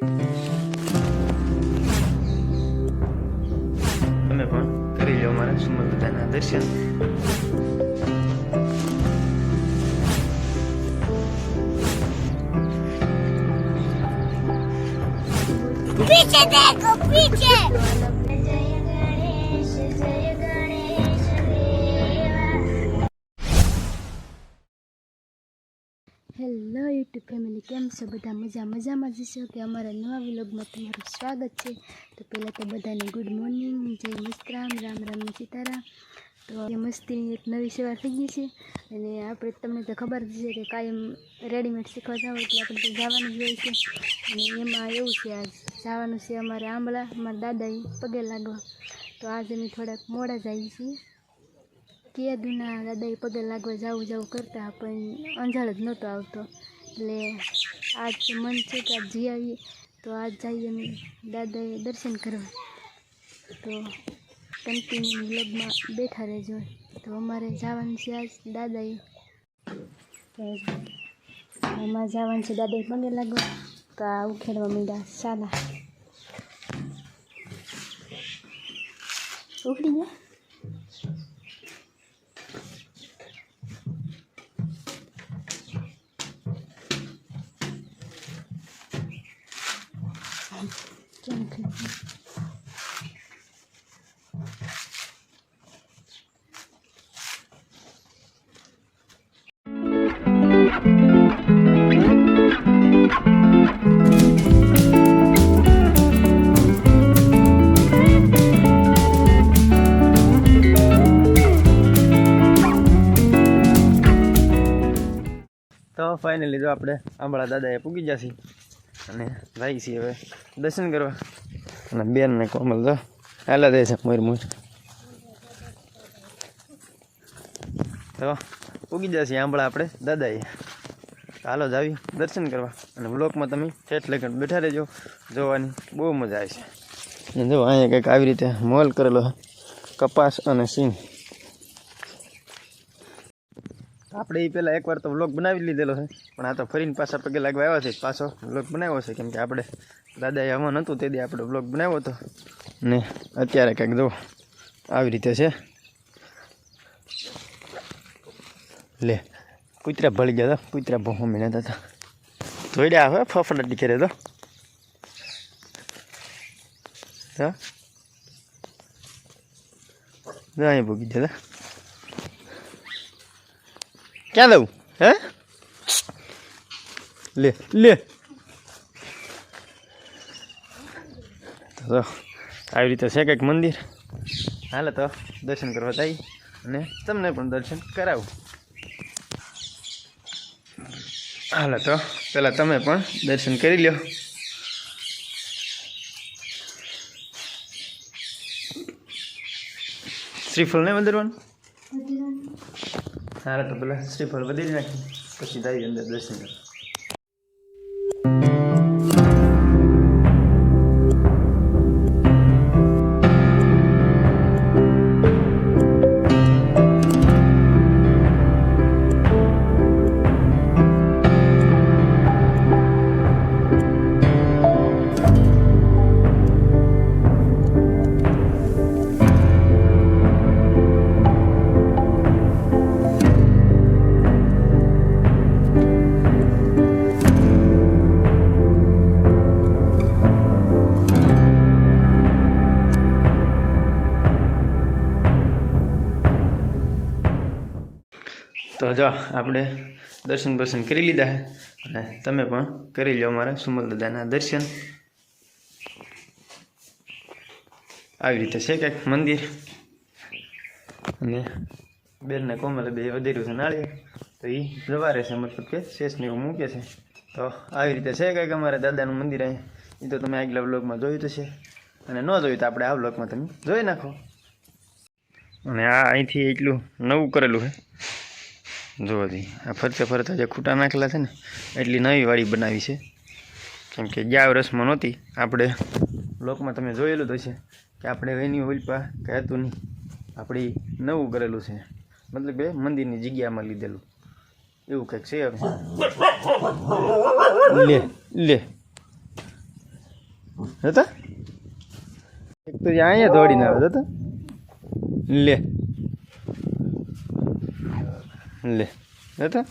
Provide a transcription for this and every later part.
તમે પણ કરી લો મારા સુમન બધાના દર્શન પીછે દેખો હેલો યુટ્યુબ ફેમિલી, કેમ છો બધા મજા મજામાં જશો કે અમારા નવા વ્લોગમાં તમારું સ્વાગત છે. તો પહેલાં તો બધાને ગુડ મોર્નિંગ જય મસ્તરામ, રામ રામ સીતારામ. તો એ મસ્તીની એક નવી સેવા થઈ ગઈ છે અને આપણે તમને તો ખબર જ છે કે કાયમ રેડીમેડ શીખવા જાવ એટલે આપણે તો જવાનું જ હોય છે. અને એમાં એવું છે, આજ જવાનું છે અમારે આંબળા, અમારા દાદાએ પગે લાગવા. તો આજ અમે થોડાક મોડા જઈએ છીએ. કેદુના દાદાએ પગે લાગવા જાવું જાવું કરતા પણ અંજાળ જ નહોતો આવતો. એટલે આજ મન છે કે આજ જઈ આવીએ તો આજ જઈએ દાદાએ દર્શન કરવા. તો કંટિન્યુ વ્લોગમાં બેઠા રહેજો. તો અમારે જવાનું છે આજ દાદાએ. અમારે જવાનું છે દાદાએ પગે લાગવા. તો આ ઉખેડવા મીડા સાદા ઉખડી ગયા? કેમ થઈ તો ફાઇનલી જો આપણે આંબળા દાદાએ પૂગી જશે અને જાય છીએ હવે દર્શન કરવા. અને બેન ને કોમલ તો. હાલા દે છે મોર મોર. તો ઉગી જશે આંબળા આપણે દાદાએ. હાલો જ આવી દર્શન કરવા. અને બ્લોકમાં તમે ઠેઠ લગન બેઠા રહેજો. જોવાની બહુ મજા આવે છે. જો અહીંયા કંઈક આવી રીતે મોલ કરેલો કપાસ અને સિંગ આપણે એ પહેલાં એકવાર તો વ્લોગ બનાવી લીધેલો છે. પણ આ તો ફરીને પાછા પગે લાગવા આવ્યા છે. પાછો વ્લોગ બનાવ્યો છે. કેમ કે આપણે દાદાએ હવન હતું તે દી આપણે વ્લોગ બનાવ્યો હતો. ને અત્યારે કંઈક જો આવી રીતે છે. લે, કૂતરા ભળી ગયા હતા. કૂતરા બહુ મીના હતા. જોઈડ્યા હવે ફફડાટી કરે તો હા? જો અહીંયા ભૂગી જતા ક્યાં દઉં? હે? લે લે. તો આવી રીતે છે કંઈક મંદિર. હાલે તો દર્શન કરવા જઈ અને તમને પણ દર્શન કરાવું. હાલે તો પહેલાં તમે પણ દર્શન કરી લો શ્રીફળ નહીં મંદિરવાનું? હારે તો પેલા શ્રીફળ જ નાખી પછી દાવી અંદર દર્શન કર જો, આપણે દર્શન દર્શન કરી લીધા અને તમે પણ કરી લો અમારા સુમલ દાદાના દર્શન. આવી રીતે છે કંઈક મંદિર. અને બેનને કોમલે બે વધેર્યું છે નાળિયેર. તો એ જવા છે, મતલબ કે શેષને એવું મૂકે છે. તો આવી રીતે છે કંઈક અમારા દાદાનું મંદિર અહીં. એ તો તમે આગલા બ્લોગમાં જોયું તો છે અને ન જોયું તો આપણે આ બ્લોગમાં તમે જોઈ નાખો. અને આ અહીંથી એટલું નવું કરેલું છે જોવો જી આ ફરતે ફરતા જે ખૂટા નાખેલા છે ને, એટલી નવી વાડી બનાવી છે. કેમ કે જ્યાં વર્ષમાં નહોતી, આપણે બ્લોકમાં તમે જોયેલું તો છે કે આપણે એની ઓલપા કે હતું નહીં. આપણી નવું કરેલું છે. મતલબ કે મંદિરની જગ્યામાં લીધેલું. એવું કંઈક છે હવે. લે લે. હતા એક તો અહીંયા દોડીને આવે હતા લે. લે હતા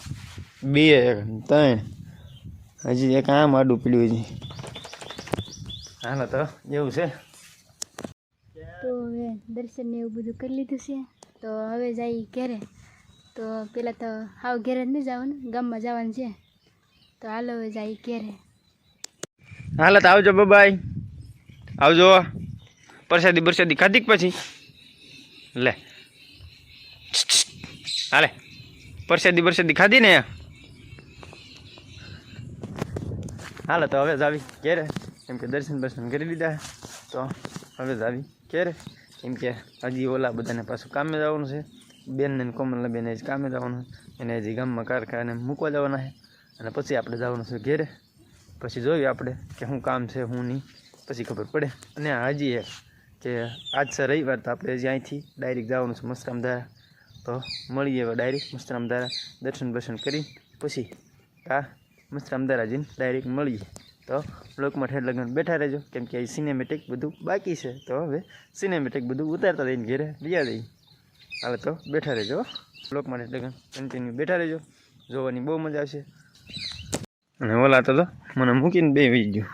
બે એક ત્રણ. હજી એક આમ આડું પીડ્યું હજી. હાલો તો એવું છે? તો હવે દર્શન ને એવું બધું કરી લીધું છે. તો હવે જઈ ઘેરે. તો પેલા તો હાવ ઘેરે જ નહીં જવાનું ગામમાં જવાનું છે. તો હાલો હવે જઈ ઘેરે. હાલો તો આવજો બબાઈ. આવજો. પ્રસાદી બરસાદી ખાધી પછી? લે. હાલે. પ્રસાદી પરસેદી ખાધી ને? હાલો, તો હવે જ આવી ક્યારે એમ કે દર્શન દર્શન કરી લીધા. તો હવે જ આવી ક્યારે એમ કે હજી ઓલા બધાને પાછું કામે જવાનું છે. બેન ને કોમલના બેન હજી કામે જવાનું એને હજી ગામમાં કારખાને મૂકવા જવાના છે. અને પછી આપણે જવાનું છે ઘેરે. પછી જોઈએ આપણે કે શું કામ છે, શું નહીં. પછી ખબર પડે. અને હજી એક કે આજ સર રવિવાર, તો આપણે હજી અહીંથી ડાયરેક્ટ જવાનું છે મસ્તરામ ધારા. તો મળીએ હવે ડાયરેક્ટ મસ્તરામ ધારા દર્શન બર્શન કરી, પછી આ મસ્ત ધારા જઈને ડાયરેક્ટ મળીએ. તો બ્લોકમાં ઠેર લગ્ન બેઠા રહેજો, કેમ કે અહીં સિનેમેટિક બધું બાકી છે. તો હવે સિનેમેટિક બધું ઉતારતા રહીને ઘેરે લઈ દઈએ હાલે તો બેઠા રહેજો બ્લોકમાં લગ્ન કન્ટિન્યુ બેઠા રહેજો. જોવાની બહુ મજા આવશે. અને ઓલા તો મને મૂકીને બે વી ગયો.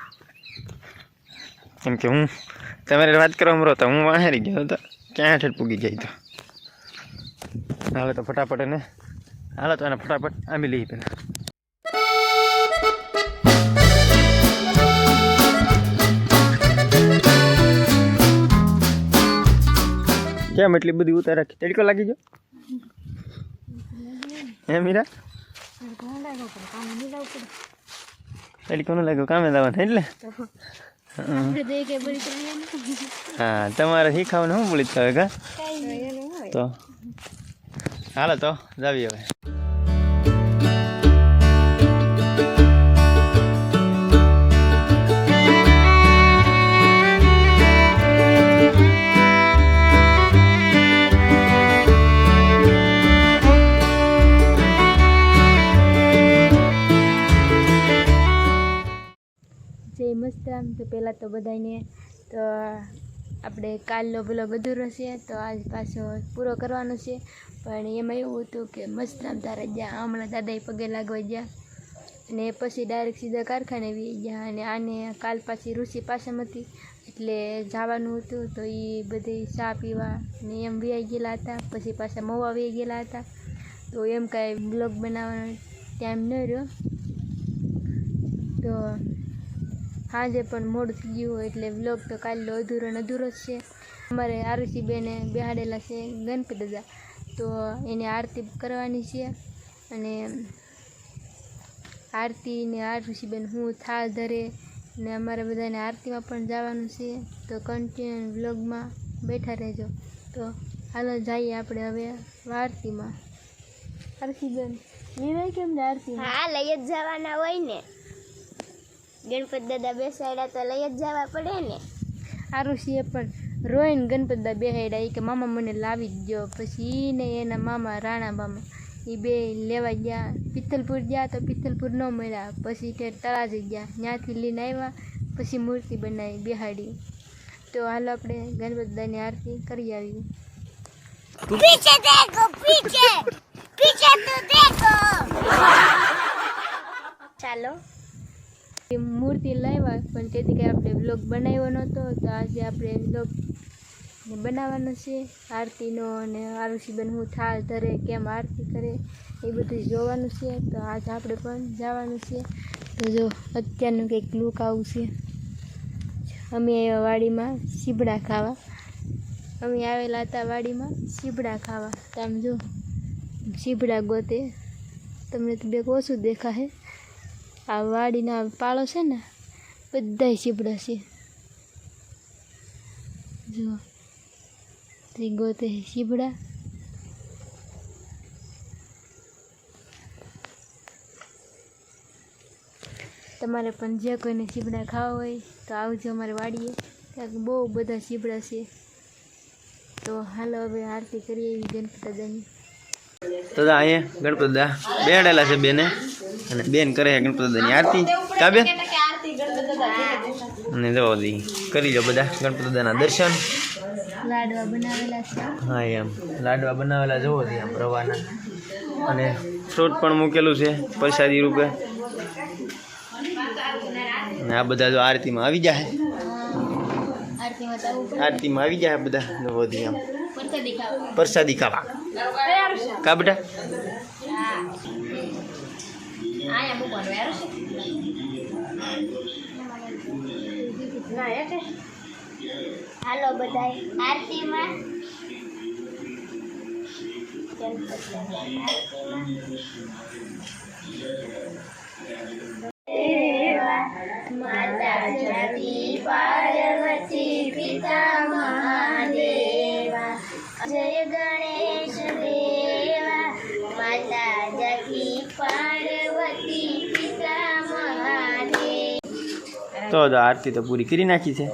કેમ કે હું તમારે વાત કરવામાં રહો તો હું વાહેરી ગયો હતો, ક્યાં હેઠળ પૂગી જાય તો. હાલો તો ફટાફટ એને. હાલો તો એને ફટાફટ આંબી લઈએ પેલા. કેમ એટલી બધી ઉતાર રાખી? તડકો લાગી ગયો? હે મીરા? તડકો ન લાગ્યો, કામે લાવવાનું એટલે? હા, તમારે શીખાવાનું શું બોલી થાય કા? તો હાલો તો જાવી હવે. જય મસ્તરામ તો પહેલાં તો બધાને તો આપણે કાલનો બ્લોગ અધૂરો છે, તો આજ પાછો પૂરો કરવાનો છે. પણ એમાં એવું હતું કે મસ્તરામ તારા ગયા હમણાં દાદાએ પગે લાગવા ગયા અને પછી ડાયરેક્ટ સીધા કારખાને વી ગયા અને આને કાલ પાછી ઋષિ પાસેમ હતી, એટલે જવાનું હતું. તો એ બધી ચા પીવા ને એમ વ્યાઈ ગયેલા હતા, પછી પાછા મવા વી ગયેલા હતા. તો એમ કાંઈ બ્લોગ બનાવવાનો ટાઈમ ન રહ્યો. તો સાંજે પણ મોડું થઈ ગયું હોય એટલે વ્લોગ તો કાલનો અધૂરો ને અધૂરો જ છે. અમારે આરુષી બેને બેહાડેલા છે ગણપતિ દાદા. તો એને આરતી કરવાની છે અને આરતી ને આરુષિ બેન હું થાળ ધરે ને અમારે બધાને આરતીમાં પણ જવાનું છે. તો કન્ટિન્યુ વ્લોગમાં બેઠા રહેજો. તો હાલો જઈએ આપણે હવે આરતીમાં. આરતી બેન નિરાય કેમ ને આરતી હા, લઈ જ જવાના હોય ને. ગણપત દાદા બેસાડ્યા તો લઈ જ જવા પડે ને. આરુષિએ પણ રોઈને ગણપત દાદા બેસાડ્યા એ કે મામા મને લાવી જ દો પછી ને એના મામા રાણા મામા એ બે લેવા ગયા. પિત્તલપુર ગયા તો પિત્તલપુર ન મળ્યા. પછી તે તળાજી ગયા. ત્યાંથી લઈને આવ્યા પછી મૂર્તિ બનાવી બેહાડી. તો હાલો આપણે ગણપત દાદાની આરતી કરી આવી પીછે દેખો પીછે. પીછે તો દેખો. ચાલો. એ મૂર્તિ લાવ્યા, પણ તેથી કંઈ આપણે બ્લોગ બનાવ્યો નહોતો. તો આજે આપણે બ્લોગ બનાવવાનો છે, આરતીનો અને આરુષિબેન હું થાળ ધરે, કેમ આરતી કરે, એ બધું જોવાનું છે. તો આજે આપણે પણ જવાનું છે. તો જો, અત્યારનું કંઈક લુક આવું છે. અમે વાડીમાં સીબડા ખાવા. અમે આવેલા હતા વાડીમાં સીબડા ખાવા. તો આમ જો, સીબડા ગોતે. તમને તો બે ઓછું દેખાશે. આ વાડીના પાળો છે ને, બધાય સીબડા છે. જો ગોતે છે સીબડા તમારે પણ જે કોઈને સીબડા ખાવા હોય તો આવજો અમારે વાડીએ ત્યાં બહુ બધા સીબડા છે. તો હાલો હવે આરતી કરીએ ગણપતિ દાદાની. તો અહીંયા ગણપત દા બેડેલા છે બેને. અને બેન કરે છે ગણપત દાદાની આરતી કા બેન અને જો દી કરી લો બધા ગણપતિ દાદાના દર્શન. લાડવા બનાવેલા છે. હા એમ. લાડવા બનાવેલા જવો છે આમ રવાના. અને ફ્રૂટ પણ મૂકેલું છે પ્રસાદી રૂપે. આ બધા જો આરતીમાં આવી જાય આરતીમાં આરતીમાં આવી જાય બધા. જવો દી આમ. પ્રસાદી ખાવા. કા બેટા? Ah, yang bukan bayar sih. Nah, ya teh. Halo, bedai. Arti mah. Mata jadi pada mati pita. તો આરતી તો પૂરી કરી નાખી છે.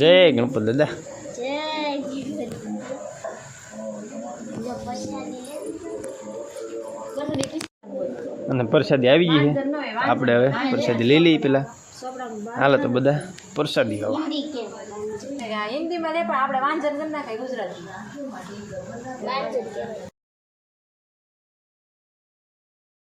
જય ગણપત દાદા. અને પ્રસાદી આવી ગઈ છે. આપણે હવે પ્રસાદી લઈ લઈએ પેલા. હાલો તો બધા પ્રસાદી હવે હિન્દીમાં લે પણ આપણે વાંચન નાખાય ગુજરાતી